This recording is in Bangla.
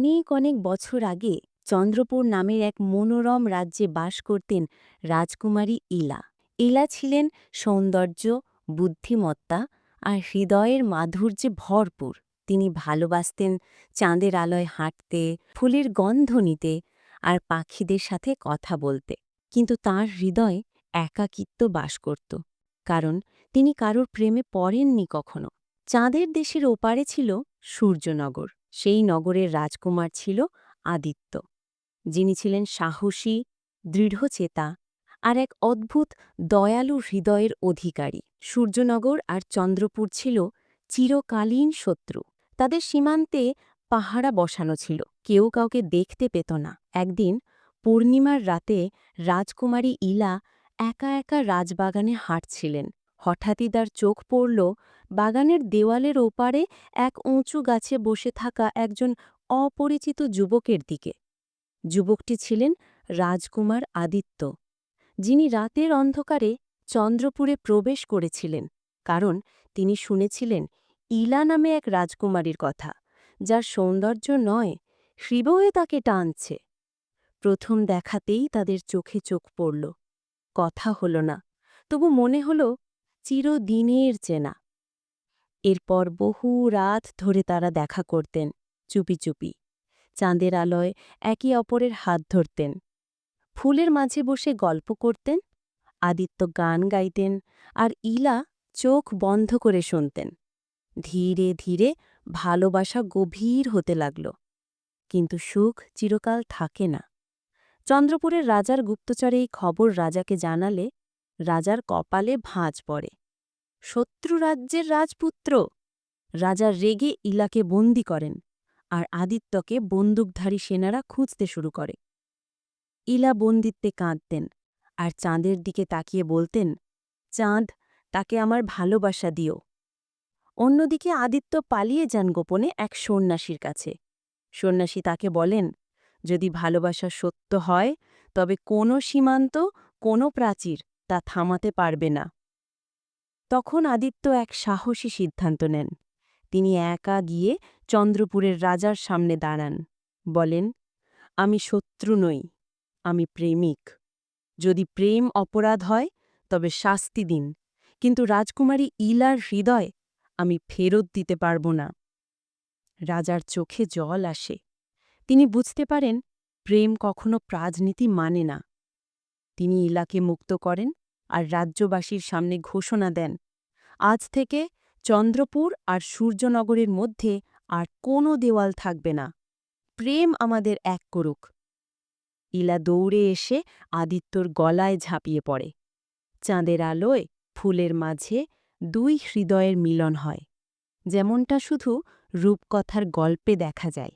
অনেক অনেক বছর আগে চন্দ্রপুর নামের এক মনোরম রাজ্যে বাস করতেন রাজকুমারী ইলা। ইলা ছিলেন সৌন্দর্য, বুদ্ধিমত্তা আর হৃদয়ের মাধুর্যে ভরপুর। তিনি ভালোবাসতেন চাঁদের আলোয় হাঁটতে, ফুলের গন্ধ নিতে আর পাখিদের সাথে কথা বলতে। কিন্তু তার হৃদয় একাকিত্ব বাস করত। কারণ তিনি কারোর প্রেমে পড়েননি কখনো। চাঁদের দেশের ওপারে ছিল সূর্যনগর। সেই নগরের রাজকুমার ছিল আদিত্য। যিনি ছিলেন সাহসী, দৃঢ়চেতা আর এক অদ্ভুত দয়ালু হৃদয়ের অধিকারী। সূর্যনগর আর চন্দ্রপুর ছিল চিরকালীন শত্রু। তাদের সীমান্তে পাহারা বসানো ছিল। কেউ কাউকে দেখতে পেত না। একদিন পূর্ণিমার রাতে রাজকুমারী ইলা একা একা রাজবাগানে হাঁটছিলেন। হঠাৎই তার চোখ পড়ল বাগানের দেওয়ালের ওপারে এক উঁচু গাছে বসে থাকা একজন অপরিচিত যুবকের দিকে। যুবকটি ছিলেন রাজকুমার আদিত্য, যিনি রাতের অন্ধকারে চন্দ্রপুরে প্রবেশ করেছিলেন, কারণ তিনি শুনেছিলেন ইলা নামে এক রাজকুমারীর কথা, যার সৌন্দর্য নয় হৃদয়ে তাকে টানছে। প্রথম দেখাতেই তাদের চোখে চোখ পড়ল। কথা হল না, তবু মনে হল চিরদিনের চেনা। এরপর বহু রাত ধরে তারা দেখা করতেন, চুপি চুপি। চাঁদের আলোয় একে অপরের হাত ধরতেন। ফুলের মাঝে বসে গল্প করতেন, আদিত্য গান গাইতেন আর ইলা চোখ বন্ধ করে শুনতেন। ধীরে ধীরে ভালোবাসা গভীর হতে লাগল। কিন্তু সুখ চিরকাল থাকে না। চন্দ্রপুরের রাজার গুপ্তচরে এই খবর রাজাকে জানালে রাজার কপালে ভাঁজ পড়ে। শত্রু রাজ্যের রাজপুত্র? রাজা রেগে ইলাকে বন্দি করেন আর আদিত্যকে বন্দুকধারী সেনারা খুঁজতে শুরু করে। ইলা বন্দিত্বে কাঁদতেন আর চাঁদের দিকে তাকিয়ে বলতেন, চাঁদ, তাকে আমার ভালোবাসা দিও। অন্যদিকে আদিত্য পালিয়ে যান গোপনে এক সন্ন্যাসীর কাছে। সন্ন্যাসী তাকে বলেন, যদি ভালোবাসা সত্য হয়, তবে কোনো সীমান্ত, কোনো প্রাচীর তা থামাতে পারবে না। তখন আদিত্য এক সাহসী সিদ্ধান্ত নেন। তিনি একা গিয়ে চন্দ্রপুরের রাজার সামনে দাঁড়ান। বলেন, আমি শত্রু নই, আমি প্রেমিক। যদি প্রেম অপরাধ হয়, তবে শাস্তি দিন। কিন্তু রাজকুমারী ইলার হৃদয় আমি ফেরত দিতে পারব না। রাজার চোখে জল আসে। তিনি বুঝতে পারেন, প্রেম কখনো রাজনীতি মানে না। তিনি ইলাকে মুক্ত করেন আর রাজ্যবাসীর সামনে ঘোষণা দেন। আজ থেকে চন্দ্রপুর আর সূর্যনগরের মধ্যে আর কোনো দেওয়াল থাকবে না। প্রেম আমাদের এক করুক। ইলা দৌড়ে এসে আদিত্যর গলায় ঝাঁপিয়ে পড়ে। চাঁদের আলোয় ফুলের মাঝে দুই হৃদয়ের মিলন হয়। যেমনটা শুধু রূপকথার গল্পে দেখা যায়।